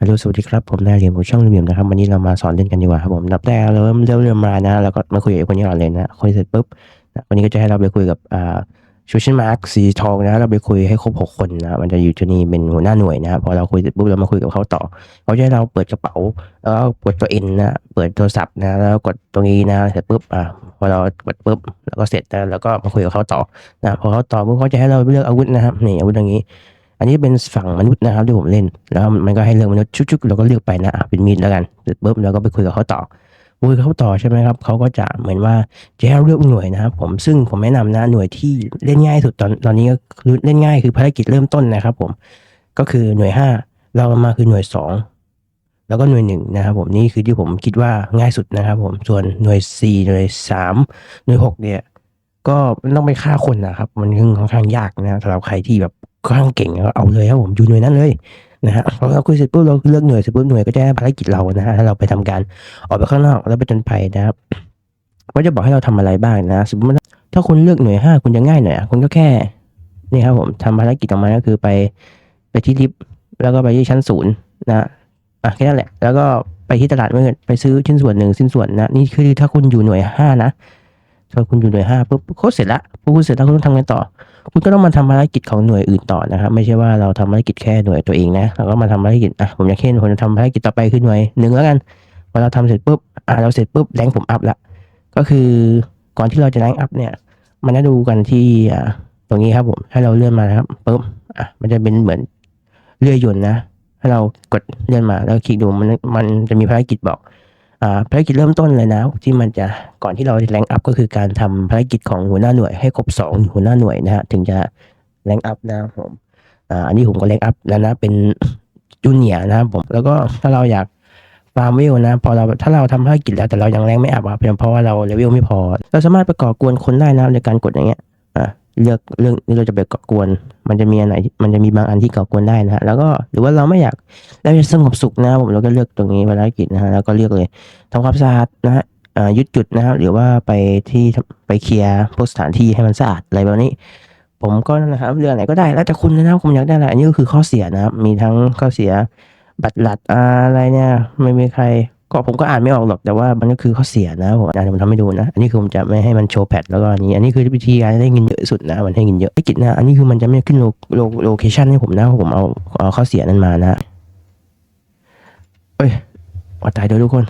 ฮัลโหลสวัสดีครับผมนายเหรียญผมช่องเหรียญนะครับวันนี้เรามาสอนเล่นกันดีกว่าครับผมนับแรกเราเริ่มเริ่มเริ่มมานะแล้วก็มาคุยกับคนนี้ก่อนเลยนะคุยเสร็จปุ๊บนะวันนี้ก็จะให้เราไปคุยกับอ่าชูชินมาร์คสีทองนะเราไปคุยให้ครบหกคนนะมันจะอยู่ที่นี่เป็นหัวหน้าหน่วยนะครับพอเราคุยเสร็จปุ๊บเรามาคุยกับเขาต่อเขาจะให้เราเปิดกระเป๋าแล้วก็กดตัวเอ็นนะเปิดโทรศัพท์นะแล้วกดตรงนี้นะเสร็จปุ๊บอ่าพอเรากดปุ๊บแล้วก็เสร็จนะแล้วก็มาคุยกับเขาต่อนะพอเขาต่อปุ๊บเขาจะให้เราเลือกอาวุธนะครับนี่อาวุธอย่างนี้ อันนี้เป็นฝั่งมนุษย์นะครับที่ผมเล่น แล้วมันก็ให้เลือกมนุษย์ชุกๆเราก็เลือกไปนะเป็นมีดแล้วกันเสร็จปุ๊บเราก็ไปคุยกับเขาต่อคุยกับเขาต่อใช่ไหมครับเขาก็จะเหมือนว่าจะให้เลือกหน่วยนะครับ ผมซึ่งผมแนะนำนะหน่วยที่เล่นง่ายสุดตอนตอนนี้ก็คือเล่นง่ายคือภารกิจเริ่มต้นนะครับ ผมก็คือหน่วยห้าเรามาคือหน่วยสองแล้วก็หน่วยหนึ่งนะครับผมนี่คือที่ผมคิดว่าง่ายสุดนะครับ ผมส่วนหน่วยสี่หน่วยสามหน่วยหกเนี่ยก็ต้องไปฆ่าคนนะครับ มันค่อนข้างยากนะสำหรับใครที่แบบ ค่อนข้างเก่งเอาเลยครับผมอยู่หน่วยนั้นเลยนะฮะพอเราคุยเสร็จปุ๊บเราเลือกหน่วยเสร็จปุ๊บหน่วยก็จะให้ภารกิจเรานะฮะให้เราไปทำการออกไปข้างนอกแล้วไปจนภัยนะครับก็จะบอกให้เราทำอะไรบ้างนะสมมติถ้าคุณเลือกหน่วยห้าคุณจะง่ายหน่อยคุณก็แค่นี่ครับผมทำภารกิจออกมาก็คือไปไปที่ลิฟต์แล้วก็ไปที่ชั้นศูนย์นะอะแค่นั้นแหละ แล้วก็ไปที่ตลาดมืดไปซื้อชิ้นส่วนหนึ่งชิ้นส่วนนะนี่คือถ้าคุณอยู่หน่วยห้านะ พอคุณอยู่หน่วยห้าปุ๊บโค้ดเสร็จละพอคุณเสร็จแล้วคุณต้องทำไงต่อ คุณก็ต้องมาทำภารกิจของหน่วยอื่นต่อนะครับ ไม่ใช่ว่าเราทำภารกิจแค่หน่วยตัวเองนะเราก็มาทำภารกิจอะผมอยากเห็นผมจะทำภารกิจต่อไปคือหน่วยหนึ่งแล้วกันพอเราทำเสร็จปุ๊บอะเราเสร็จปุ๊บแรงผมอัพละก็คือก่อนที่เราจะแรงอัพเนี่ย มันจะดูกันที่อ่าตรงนี้ครับผมให้เราเลื่อนมานะครับปุ๊บอะมันจะเป็นเหมือนเลื่อยยนต์นะให้เรากดเลื่อนมาแล้วคลิกดูมันมันจะมีภารกิจบอก ภารกิจเริ่มต้นเลยนะ ที่มันจะก่อนที่เราจะแรงอัพก็คือการทำภารกิจของหัวหน้าหน่วยให้ครบสองหัวหน้าหน่วยนะฮะถึงจะแรงอัพนะครับผมอ่าอันนี้ผมก็แรงอัพแล้วนะเป็นจูเนียร์นะครับผมแล้วก็ถ้าเราอยากฟาร์มเวลนะพอเราถ้าเราทำภารกิจแล้วแต่เรายังแรงไม่อัพอะเพียงเพราะว่าเราเลเวลไม่พอ เราสามารถไปก่อกวนคนได้นะในการกดอย่างเงี้ย เลือกเรื่องที่เราจะไปก่อกวน มันจะมีอันไหน มันจะมีบางอันที่ก่อกวนได้นะฮะ แล้วก็หรือว่าเราไม่อยากเราจะสงบสุขนะผมเราก็เลือกตรงนี้ภารกิจนะฮะ แล้วก็เลือกเลยทำความสะอาดนะฮะอ่ายึดจุดนะครับหรือว่าไปที่ไปเคลียร์พวกสถานที่ให้มันสะอาดอะไรแบบนี้ ผมก็นะครับเรือไหนก็ได้แล้วแต่คุณนะครับคุณอยากได้อะไรอันนี้ก็คือข้อเสียนะครับ มีทั้งข้อเสียบัตรหลัดอะไรเนี่ย ไม่มีใคร ก็ผมก็อ่านไม่ออกหรอกแต่ว่ามันก็คือข้อเสียนะผมอ่านผมทำให้ดูนะ อันนี้คือผมจะไม่ให้มันโชว์แพดแล้วก็อันนี้ อันนี้คือวิธีการได้เงินเยอะสุดนะ มันให้เงินเยอะไอ้กิจนะอันนี้คือมันจะไม่ขึ้นโลโลโลเคชันให้ผมนะเพราะผมเอาเอาข้อเสียนั้นมานะเอ้ยว่าตายเดี๋ยวทุกคน